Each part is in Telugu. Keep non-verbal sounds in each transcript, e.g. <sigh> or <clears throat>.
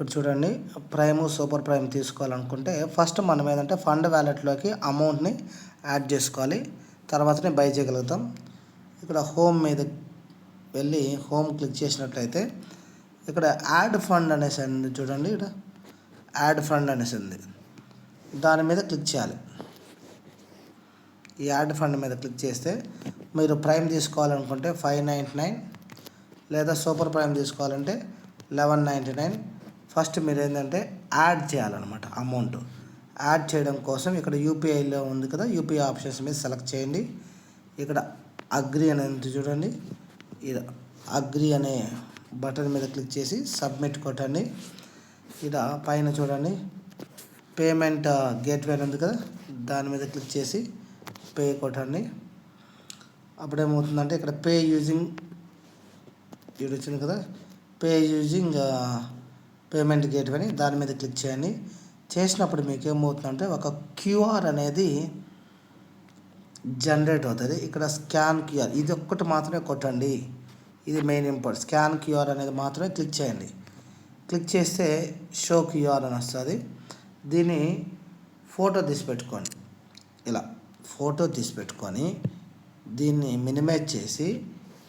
ఇక్కడ చూడండి. ప్రైమ్ సూపర్ ప్రైమ్ తీసుకోవాలనుకుంటే ఫస్ట్ మనం ఏంటంటే ఫండ్ వ్యాలెట్లోకి అమౌంట్ని యాడ్ చేసుకోవాలి. తర్వాతనే బై చేయగలుగుతాం. ఇక్కడ హోమ్ మీద వెళ్ళి హోమ్ క్లిక్ చేసినట్లయితే ఇక్కడ యాడ్ ఫండ్ అనేసి ఉంది చూడండి ఇక్కడ. యాడ్ ఫండ్ అనేసి ఉంది. దాని మీద క్లిక్ చేయాలి. ఈ యాడ్ ఫండ్ మీద క్లిక్ చేస్తే మీరు ప్రైమ్ తీసుకోవాలనుకుంటే ఫైవ్ నైంటీ నైన్ లేదా సూపర్ ప్రైమ్ తీసుకోవాలంటే లెవెన్ నైంటీ నైన్ ఫస్ట్ మీరు ఏంటంటే యాడ్ చేయాలన్నమాట అమౌంట్. యాడ్ చేయడం కోసం ఇక్కడ యూపీఐలో ఉంది కదా యూపీఐ ఆప్షన్స్ మీద సెలెక్ట్ చేయండి. ఇక్కడ అగ్రి అనేది చూడండి. ఇలా అగ్రి అనే బటన్ మీద క్లిక్ చేసి సబ్మిట్ కొట్టండి. ఇక్కడ పైన చూడండి. పేమెంట్ గేట్వే అని ఉంది కదా దాని మీద క్లిక్ చేసి పే కొట్టండి. అప్పుడు ఏమవుతుందంటే ఇక్కడ పే యూజింగ్ ఇక్కడ వచ్చింది కదా పే యూజింగ్ పేమెంట్ గేట్వే అని దాని మీద క్లిక్ చేయండి. చేసినప్పుడు మీకు ఏమవుతుందంటే ఒక క్యూఆర్ అనేది జనరేట్ అవుతుంది. ఇక్కడ స్కాన్ క్యూఆర్ ఇది ఒక్కటి మాత్రమే కొట్టండి. ఇది మెయిన్ ఇంపార్ట్ స్కాన్ క్యూఆర్ అనేది మాత్రమే క్లిక్ చేయండి. క్లిక్ చేస్తే షో క్యూఆర్ అని వస్తుంది. దీన్ని ఫోటో తీసి పెట్టుకోండి ఇలా ఫోటో తీసి పెట్టుకొని దీన్ని మినిమైజ్ చేసి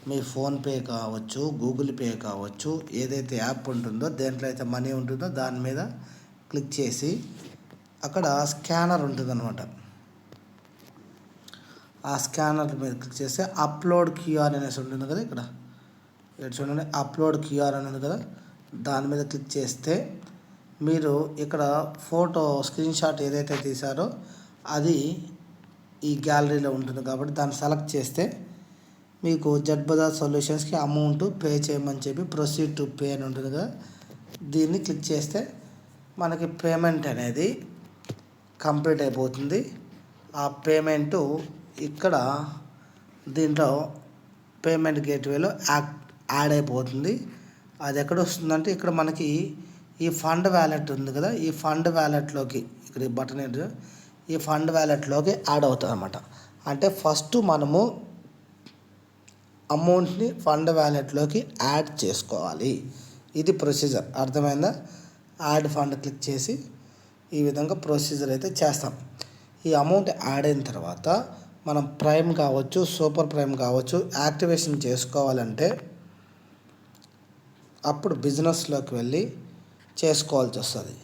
మీ ఫోన్పే కావచ్చు గూగుల్ పే కావచ్చు ఏదైతే యాప్ ఉంటుందో దేంట్లో అయితే మనీ ఉంటుందో దాని మీద క్లిక్ చేసి అక్కడ స్కానర్ ఉంటుందన్నమాట. ఆ స్కానర్ మీద క్లిక్ చేస్తే అప్లోడ్ క్యూఆర్ అనేసి ఉంటుంది కదా ఇక్కడ. ఇక్కడ చూడండి అప్లోడ్ క్యూఆర్ అనేది కదా. దాని మీద క్లిక్ చేస్తే మీరు ఇక్కడ ఫోటో స్క్రీన్ షాట్ ఏదైతే తీశారో అది ఈ గ్యాలరీలో ఉంటుంది కాబట్టి దాన్ని సెలెక్ట్ చేస్తే మీకు జడ్ బజాజ్ సొల్యూషన్స్కి అమౌంట్ పే చేయమని చెప్పి ప్రొసీడ్ టు పే అని ఉంటుంది కదా. దీన్ని క్లిక్ చేస్తే మనకి పేమెంట్ అనేది కంప్లీట్ అయిపోతుంది. ఆ పేమెంటు ఇక్కడ దీంట్లో పేమెంట్ గేట్వేలో యాక్ట్ యాడ్ అయిపోతుంది. అది ఎక్కడ వస్తుందంటే ఇక్కడ మనకి ఈ ఫండ్ వ్యాలెట్ ఉంది కదా ఈ ఫండ్ వ్యాలెట్లోకి ఇక్కడ ఈ బటన్ ఏంటి ఈ ఫండ్ వ్యాలెట్లోకి యాడ్ అవుతుంది అనమాట అంటే ఫస్ట్ మనము అమౌంట్ని ఫండ్ వ్యాలెట్లోకి యాడ్ చేసుకోవాలి. ఇది ప్రొసీజర్. అర్థమైందా? యాడ్ ఫండ్ క్లిక్ చేసి ఈ విధంగా ప్రొసీజర్ అయితే చేస్తాం. ఈ అమౌంట్ యాడ్ అయిన తర్వాత మనం ప్రైమ్ కావచ్చు సూపర్ ప్రైమ్ కావచ్చు యాక్టివేషన్ చేసుకోవాలంటే అప్పుడు బిజినెస్లోకి వెళ్ళి చేసుకోవాల్సి వస్తుంది.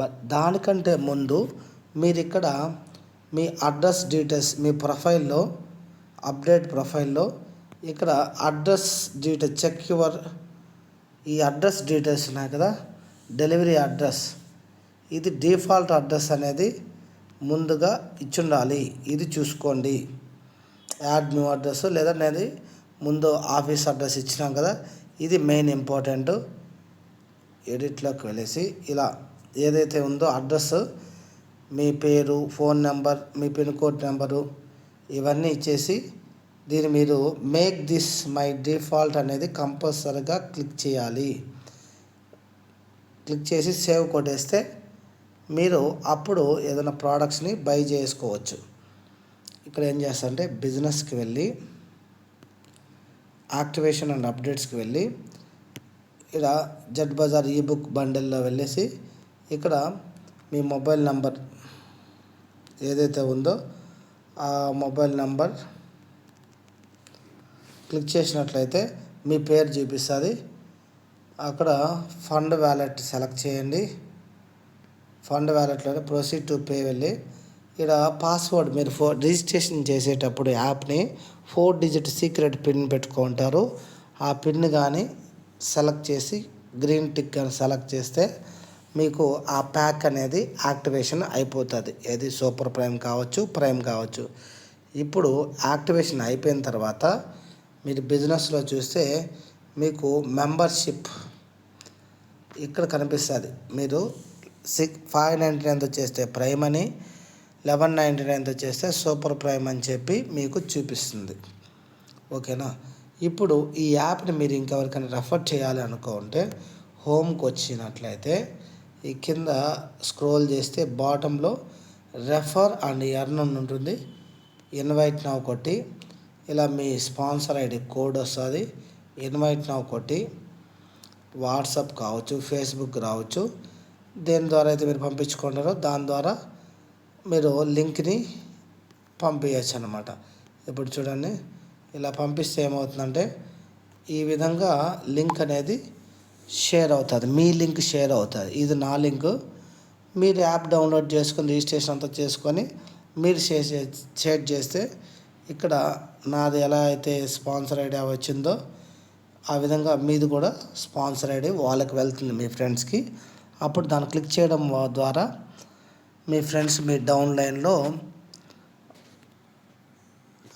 బట్ దానికంటే ముందు మీరు ఇక్కడ మీ అడ్రస్ డీటెయిల్స్ మీ ప్రొఫైల్లో అప్డేట్ ప్రొఫైల్లో ఇక్కడ అడ్రస్ డీటెయిల్ చెక్ యువర్ ఈ అడ్రస్ డీటెయిల్స్ ఉన్నాయి కదా డెలివరీ అడ్రస్. ఇది డిఫాల్ట్ అడ్రస్ అనేది ముందుగా ఇచ్చుండాలి. ఇది చూసుకోండి. యాడ్ న్యూ అడ్రస్ లేదా నేను ముందు ఆఫీస్ అడ్రస్ ఇచ్చినాం కదా ఇది మెయిన్ ఇంపార్టెంట్. ఎడిట్లోకి వెళ్ళేసి ఇలా ఏదైతే ఉందో అడ్రస్ మీ పేరు ఫోన్ నెంబర్ మీ పిన్ కోడ్ నెంబరు ఇవన్నీ ఇచ్చేసి దీన్ని మీరు మేక్ దిస్ మై డిఫాల్ట్ అనేది కంపల్సరీగా క్లిక్ చేయాలి. క్లిక్ చేసి సేవ్ కొట్టేస్తే మీరు అప్పుడు ఏదైనా ప్రోడక్ట్స్ని బై చేసుకోవచ్చు. ఇక్కడ ఏం చేస్తారంటే బిజినెస్కి వెళ్ళి యాక్టివేషన్ అండ్ అప్డేట్స్కి వెళ్ళి ఇక్కడ జడ్ బజార్ ఈ బుక్ బండిల్లో వెళ్ళేసి ఇక్కడ మీ మొబైల్ నంబర్ ఏదైతే ఉందో ఆ మొబైల్ నంబర్ క్లిక్ చేసినట్లయితే మీ పేరు చూపిస్తుంది. అక్కడ ఫండ్ వ్యాలెట్ సెలెక్ట్ చేయండి. ఫండ్ వ్యాలెట్లో ప్రొసీడ్ టు పే వెళ్ళి ఇక్కడ పాస్వర్డ్ మీరు ఫో రిజిస్ట్రేషన్ చేసేటప్పుడు యాప్ని ఫోర్ డిజిట్ సీక్రెట్ పిన్ పెట్టుకుంటారు ఆ పిన్ కానీ సెలెక్ట్ చేసి గ్రీన్ టిక్ కానీ సెలెక్ట్ చేస్తే మీకు ఆ ప్యాక్ అనేది యాక్టివేషన్ అయిపోతుంది. ఏది సూపర్ ప్రైమ్ కావచ్చు ప్రైమ్ కావచ్చు. ఇప్పుడు యాక్టివేషన్ అయిపోయిన తర్వాత మీరు బిజినెస్లో చూస్తే మీకు మెంబర్షిప్ ఇక్కడ కనిపిస్తుంది. మీరు సిక్స్ ఫైవ్ నైంటీ నైన్తో చేస్తే ప్రైమ్ అని లెవెన్ నైంటీ నైన్తో చేస్తే సూపర్ ప్రైమ్ అని చెప్పి మీకు చూపిస్తుంది. ఓకేనా? ఇప్పుడు ఈ యాప్ని మీరు ఇంకెవరికైనా రెఫర్ చేయాలి అనుకుంటే హోమ్కి వచ్చినట్లయితే ఈ కింద స్క్రోల్ చేస్తే బాటంలో రెఫర్ అండ్ ఎర్న్ ఉంటుంది. ఇన్వైట్ నవ్ కొట్టి ఇలా మీ స్పాన్సర్ ఐడి కోడ్ వస్తుంది. ఇన్వైట్ నా ఒకటి వాట్సాప్ కావచ్చు ఫేస్బుక్ రావచ్చు. దేని ద్వారా అయితే మీరు పంపించుకుంటారో దాని ద్వారా మీరు లింక్ని పంపించచ్చు అనమాట ఇప్పుడు చూడండి ఇలా పంపిస్తే ఏమవుతుందంటే ఈ విధంగా లింక్ అనేది షేర్ అవుతుంది. మీ లింక్ షేర్ అవుతుంది. ఇది నా లింక్. మీరు యాప్ డౌన్లోడ్ చేసుకొని రిజిస్ట్రేషన్ అంతా చేసుకొని మీరు షేర్ చే- షేర్ చేస్తే ఇక్కడ నాది ఎలా అయితే స్పాన్సర్ ఐడియా వచ్చిందో ఆ విధంగా మీది కూడా స్పాన్సర్ ఐడి వాళ్ళకి వెళ్తుంది మీ ఫ్రెండ్స్కి. అప్పుడు దాన్ని క్లిక్ చేయడం ద్వారా మీ ఫ్రెండ్స్ మీ డౌన్లైన్లో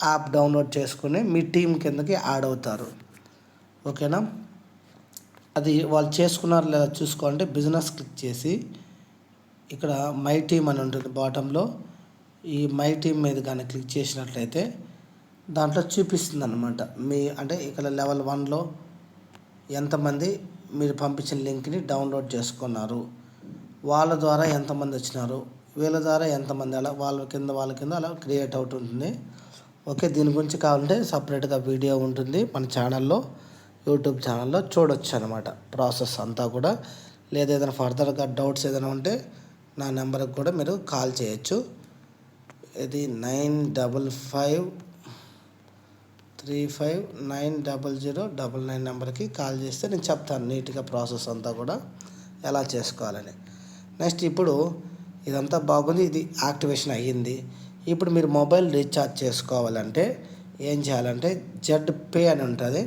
యాప్ డౌన్లోడ్ చేసుకుని మీ టీం కిందకి యాడ్ అవుతారు. ఓకేనా? అది వాళ్ళు చేసుకున్నారు లేదా చూసుకోవాలంటే బిజినెస్ క్లిక్ చేసి ఇక్కడ మై టీమ్ అని ఉంటుంది బాటంలో ఈ మై టీమ్ మీద కానీ క్లిక్ చేసినట్లయితే దాంట్లో చూపిస్తుంది అనమాట మీ అంటే ఇక్కడ లెవెల్ వన్లో ఎంతమంది మీరు పంపించిన లింక్ని డౌన్లోడ్ చేసుకున్నారు. వాళ్ళ ద్వారా ఎంతమంది వచ్చినారు. వీళ్ళ ద్వారా ఎంతమంది అలా వాళ్ళ కింద వాళ్ళ కింద అలా క్రియేట్ అవుతుంటుంది ఓకే దీని గురించి కావాలంటే సపరేట్గా వీడియో ఉంటుంది మన ఛానల్లో యూట్యూబ్ ఛానల్లో చూడొచ్చు అనమాట ప్రాసెస్ అంతా కూడా. లేదా ఏదైనా ఫర్దర్గా డౌట్స్ ఏదైనా ఉంటే నా నెంబర్కి కూడా మీరు కాల్ చేయొచ్చు. ఇది nine double five three five nine double zero double nine నెంబర్కి కాల్ చేస్తే నేను చెప్తాను నీట్గా ప్రాసెస్ అంతా కూడా ఎలా చేసుకోవాలని. నెక్స్ట్ ఇప్పుడు ఇదంతా బాగుంది ఇది యాక్టివేషన్ అయ్యింది. ఇప్పుడు మీరు మొబైల్ రీఛార్జ్ చేసుకోవాలంటే ఏం చేయాలంటే జెడ్ పే అని ఉంటుంది.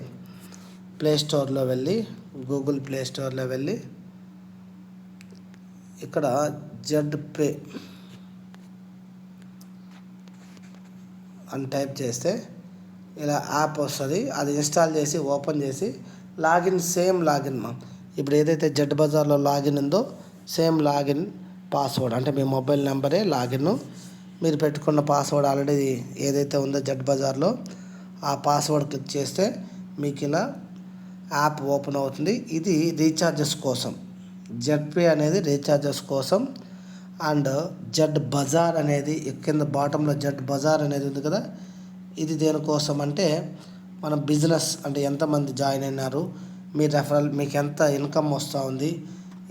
ప్లే స్టోర్లో వెళ్ళి గూగుల్ ప్లే స్టోర్లో వెళ్ళి ఇక్కడ జెడ్ పే అని టైప్ చేస్తే ఇలా యాప్ వస్తుంది. అది ఇన్స్టాల్ చేసి ఓపెన్ చేసి లాగిన్ సేమ్ లాగిన్ మా. ఇప్పుడు ఏదైతే జెడ్ బజార్లో లాగిన్ ఉందో సేమ్ లాగిన్ పాస్వర్డ్. అంటే మీ మొబైల్ నెంబరే లాగిన్ మీరు పెట్టుకున్న పాస్వర్డ్ ఆల్రెడీ ఏదైతే ఉందో జెడ్ బజార్లో ఆ పాస్వర్డ్ క్లిక్ చేస్తే మీకు ఇలా యాప్ ఓపెన్ అవుతుంది. ఇది రీఛార్జెస్ కోసం. జెడ్పే అనేది రీఛార్జెస్ కోసం అండ్ జడ్ బజార్ అనేది కింద బాటంలో జడ్ బజార్ అనేది ఉంది కదా? ఇది దేనికోసం అంటే మన బిజినెస్ అంటే ఎంతమంది జాయిన్ అయినారు మీ రెఫరల్ మీకు ఎంత ఇన్కమ్ వస్తూ ఉంది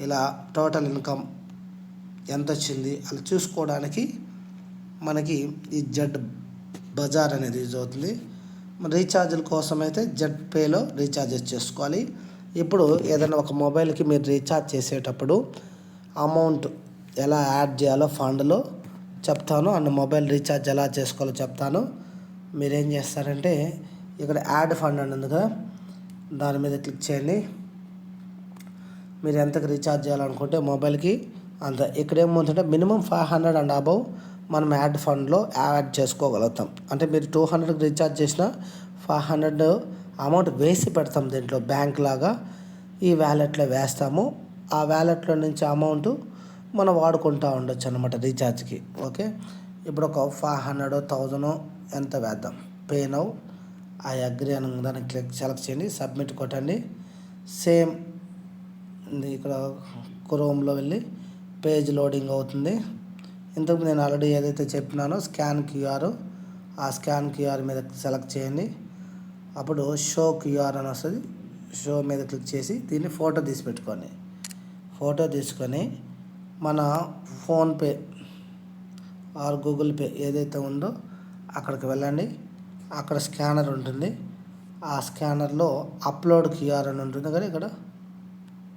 ఇలా టోటల్ ఇన్కమ్ ఎంత వచ్చింది అలా చూసుకోవడానికి మనకి ఈ జడ్ బజార్ అనేది యూజ్ అవుతుంది. రీఛార్జ్ల కోసం అయితే జెడ్ పేలో రీఛార్జ్ చేసుకోవాలి. ఇప్పుడు ఏదైనా ఒక మొబైల్కి మీరు రీఛార్జ్ చేసేటప్పుడు అమౌంట్ ఎలా యాడ్ చేయాలో ఫండ్లో చెప్తాను. అండ్ మొబైల్ రీఛార్జ్ ఎలా చేసుకోవాలో చెప్తాను. మీరేం చేస్తారంటే ఇక్కడ యాడ్ ఫండ్ అని ఉంది కదా దాని మీద క్లిక్ చేయండి. మీరు ఎంతకు రీఛార్జ్ చేయాలనుకుంటే మొబైల్కి అంత. ఇక్కడ ఏముందంటే minimum five hundred and above మనం యాడ్ ఫండ్లో యాడ్ చేసుకోగలుగుతాం. అంటే మీరు టూ హండ్రెడ్కి రీఛార్జ్ చేసిన ఫైవ్ హండ్రెడ్ అమౌంట్ వేసి పెడతాం దీంట్లో బ్యాంక్ లాగా. ఈ వ్యాలెట్లో వేస్తాము. ఆ వ్యాలెట్లో నుంచి అమౌంట్ మనం వాడుకుంటూ ఉండొచ్చు అనమాట రీఛార్జ్కి. ఓకే? ఇప్పుడు ఒక ఫైవ్ హండ్రెడ్ థౌజండ్ ఎంత వేద్దాం? Pay now. ఆ అగ్రి అని దాన్ని క్లిక్ సెలెక్ట్ చేయండి సబ్మిట్ కొట్టండి. సేమ్ ఇక్కడ క్రోమ్లో వెళ్ళి పేజ్ లోడింగ్ అవుతుంది. ఇంతకు నేను ఆల్రెడీ ఏదైతే చెప్పినానో స్కాన్ క్యూఆర్ ఆ స్కాన్ క్యూఆర్ మీద సెలెక్ట్ చేయండి. అప్పుడు షో క్యూఆర్ అని వస్తుంది. షో మీద క్లిక్ చేసి దీన్ని ఫోటో తీసి పెట్టుకోండి. ఫోటో తీసుకొని మన ఫోన్పే ఆర్ గూగుల్ పే ఏదైతే ఉందో అక్కడికి వెళ్ళండి. అక్కడ స్కానర్ ఉంటుంది. ఆ స్కానర్లో అప్లోడ్ క్యూఆర్ అని ఉంటుంది కానీ ఇక్కడ.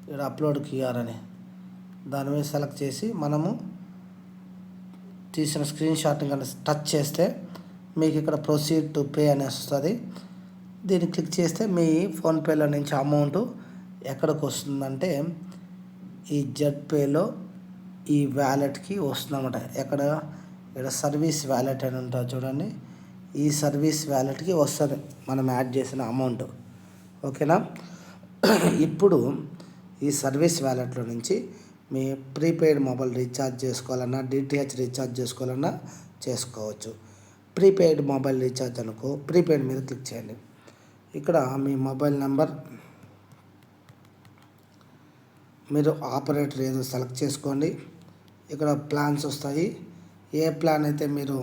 ఇక్కడ అప్లోడ్ క్యూఆర్ అని. దాని మీద సెలెక్ట్ చేసి మనము తీసిన స్క్రీన్ షాట్ని కనుక టచ్ చేస్తే మీకు ఇక్కడ ప్రొసీడ్ టు పే అని వస్తుంది. దీన్ని క్లిక్ చేస్తే మీ ఫోన్పేలో నుంచి అమౌంట్ ఎక్కడికి వస్తుందంటే ఈ జెడ్ పేలో ఈ వ్యాలెట్కి వస్తుందన్నమాట. ఎక్కడ? ఇక్కడ సర్వీస్ వ్యాలెట్ అని ఉంటుంది చూడండి. ఈ సర్వీస్ వ్యాలెట్కి వస్తుంది. మనం యాడ్ చేసిన అమౌంట్. ఓకేనా? ఇప్పుడు ఈ సర్వీస్ వ్యాలెట్లో నుంచి మీ ప్రీపెయిడ్ మొబైల్ రీఛార్జ్ చేసుకోవాలన్నా డిటిహెచ్ రీఛార్జ్ చేసుకోవాలన్నా చేసుకోవచ్చు. ప్రీపెయిడ్ మొబైల్ రీఛార్జ్ అనుకో ప్రీపెయిడ్ మీద క్లిక్ చేయండి. ఇక్కడ మీ మొబైల్ నెంబర్ మీరు ఆపరేటర్ ఏదో సెలెక్ట్ చేసుకోండి. ఇక్కడ ప్లాన్స్ వస్తాయి. ఏ ప్లాన్ అయితే మీరు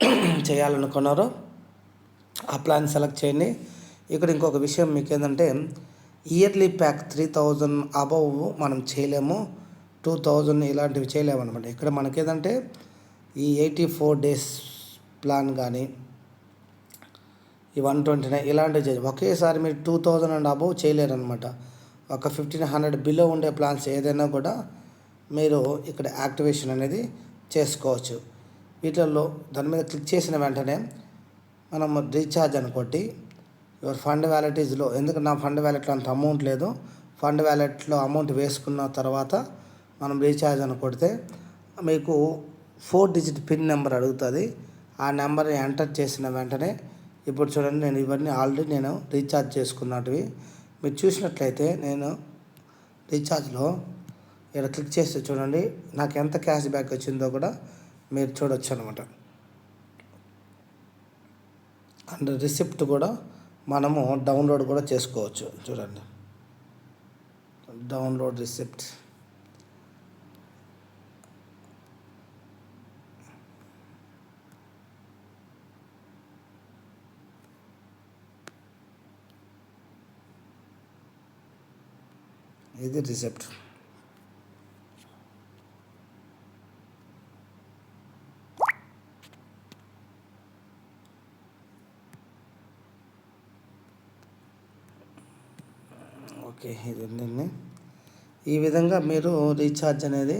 <clears throat> చేయాలనుకున్నారో ఆ ప్లాన్ సెలెక్ట్ చేయండి. ఇక్కడ ఇంకొక విషయం మీకు ఏంటంటే yearly pack three thousand above మనం చేయలేము. టూ థౌజండ్ ఇలాంటివి చేయలేము అనమాట ఇక్కడ మనకి ఈ ఎయిటీ ఫోర్ డేస్ ప్లాన్ కానీ ఈ వన్ ట్వంటీ నైన్ ఇలాంటివి చేయాలి ఒకేసారి మీరు టూ థౌజండ్ అండ్ అబవ్ చేయలేరు అనమాట ఒక ఫిఫ్టీన్ హండ్రెడ్ బిలో ఉండే ప్లాన్స్ ఏదైనా కూడా మీరు ఇక్కడ యాక్టివేషన్ అనేది చేసుకోవచ్చు. వీటిల్లో దాని మీద క్లిక్ చేసిన వెంటనే మనం రీఛార్జ్ అని కొట్టి యువర్ ఫండ్ వ్యాలెట్ ఈజ్లో ఎందుకు నా ఫండ్ వ్యాలెట్లో అంత అమౌంట్ లేదు? ఫండ్ వ్యాలెట్లో అమౌంట్ వేసుకున్న తర్వాత మనం రీఛార్జ్ అని కొడితే మీకు ఫోర్ డిజిట్ పిన్ నెంబర్ అడుగుతుంది. ఆ నెంబర్ని ఎంటర్ చేసిన వెంటనే ఇప్పుడు చూడండి నేను ఇవన్నీ ఆల్రెడీ నేను రీఛార్జ్ చేసుకున్నటివి. మీరు చూసినట్లయితే నేను రీఛార్జ్లో ఇక్కడ క్లిక్ చేస్తే చూడండి నాకు ఎంత క్యాష్ బ్యాక్ వచ్చిందో కూడా మీరు చూడొచ్చు అనమాట అండ్ రిసిప్ట్ కూడా మనము డౌన్లోడ్ కూడా చేసుకోవచ్చు. చూడండి. డౌన్లోడ్ రిసిప్ట్ ఇది రిసిప్ట్ ఓకే ఇది ఈ విధంగా మీరు రీఛార్జ్ అనేది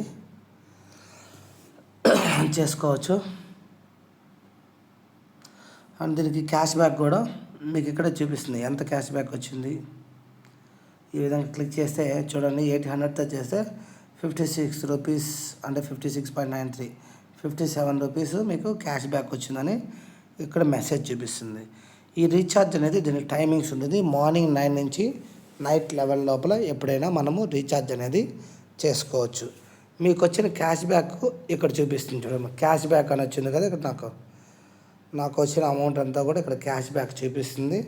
చేసుకోవచ్చు. అండ్ దీనికి క్యాష్ బ్యాక్ కూడా మీకు ఇక్కడ చూపిస్తుంది. ఎంత క్యాష్ బ్యాక్ వచ్చింది? ఈ విధంగా క్లిక్ చేస్తే చూడండి ఎయిట్ హండ్రెడ్తో చేస్తే ఫిఫ్టీ సిక్స్ రూపీస్ అంటే fifty six point nine three. Fifty seven rupees మీకు క్యాష్ బ్యాక్ వచ్చిందని ఇక్కడ మెసేజ్ చూపిస్తుంది. ఈ రీఛార్జ్ అనేది దీనికి టైమింగ్స్ ఉంటుంది. మార్నింగ్ నైన్ నుంచి నైట్ లెవెన్ లోపల ఎప్పుడైనా మనము రీఛార్జ్ అనేది చేసుకోవచ్చు. మీకు వచ్చిన క్యాష్ బ్యాక్ ఇక్కడ చూపిస్తుంది చూడండి. క్యాష్ బ్యాక్ అని వచ్చింది కదా ఇక్కడ నాకు. నాకు వచ్చిన అమౌంట్ అంతా కూడా ఇక్కడ క్యాష్ బ్యాక్ చూపిస్తుంది.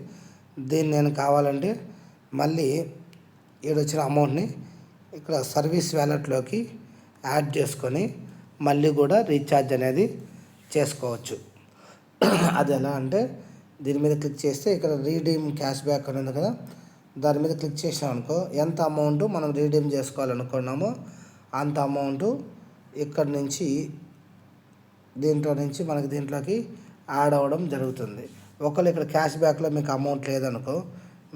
దీన్ని నేను కావాలంటే మళ్ళీ ఇక్కడ వచ్చిన అమౌంట్ని ఇక్కడ సర్వీస్ వ్యాలెట్లోకి యాడ్ చేసుకొని మళ్ళీ కూడా రీఛార్జ్ అనేది చేసుకోవచ్చు. అది ఎలా అంటే దీని మీద క్లిక్ చేస్తే ఇక్కడ రీడీమ్ క్యాష్ బ్యాక్ అని ఉంది కదా. దాని మీద క్లిక్ చేసాం అనుకో ఎంత అమౌంట్ మనం రీడీమ్ చేసుకోవాలనుకున్నామో అంత అమౌంట్ ఇక్కడ నుంచి దీంట్లో నుంచి మనకి దీంట్లోకి యాడ్ అవ్వడం జరుగుతుంది. ఒకవేళ ఇక్కడ క్యాష్ బ్యాక్లో మీకు అమౌంట్ లేదనుకో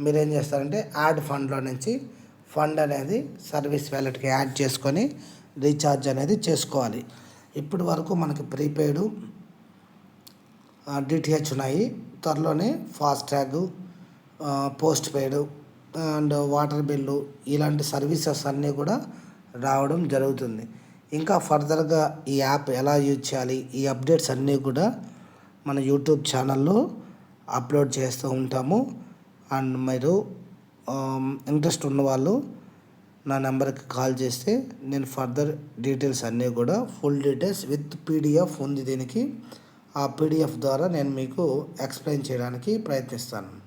మీరు ఏం చేస్తారంటే యాడ్ ఫండ్లో నుంచి ఫండ్ అనేది సర్వీస్ వ్యాలెట్కి యాడ్ చేసుకొని రీఛార్జ్ అనేది చేసుకోవాలి. ఇప్పటి వరకు మనకి ప్రీపెయిడ్ డిటిహెచ్ ఉన్నాయి. త్వరలోనే fast tag postpaid and water bill ఇలాంటి సర్వీసెస్ అన్నీ కూడా రావడం జరుగుతుంది. ఇంకా ఫర్దర్గా ఈ యాప్ ఎలా యూజ్ చేయాలి ఈ అప్డేట్స్ అన్నీ కూడా మన యూట్యూబ్ ఛానల్లో అప్లోడ్ చేస్తూ ఉంటాము. అండ్ మీరు ఇంట్రెస్ట్ ఉన్నవాళ్ళు నా నెంబర్కి కాల్ చేస్తే నేను ఫర్దర్ డీటెయిల్స్ అన్నీ కూడా ఫుల్ డీటెయిల్స్ విత్ పీడిఎఫ్ ఉంది దీనికి. ఆ పీడిఎఫ్ ద్వారా నేను మీకు ఎక్స్ప్లెయిన్ చేయడానికి ప్రయత్నిస్తాను.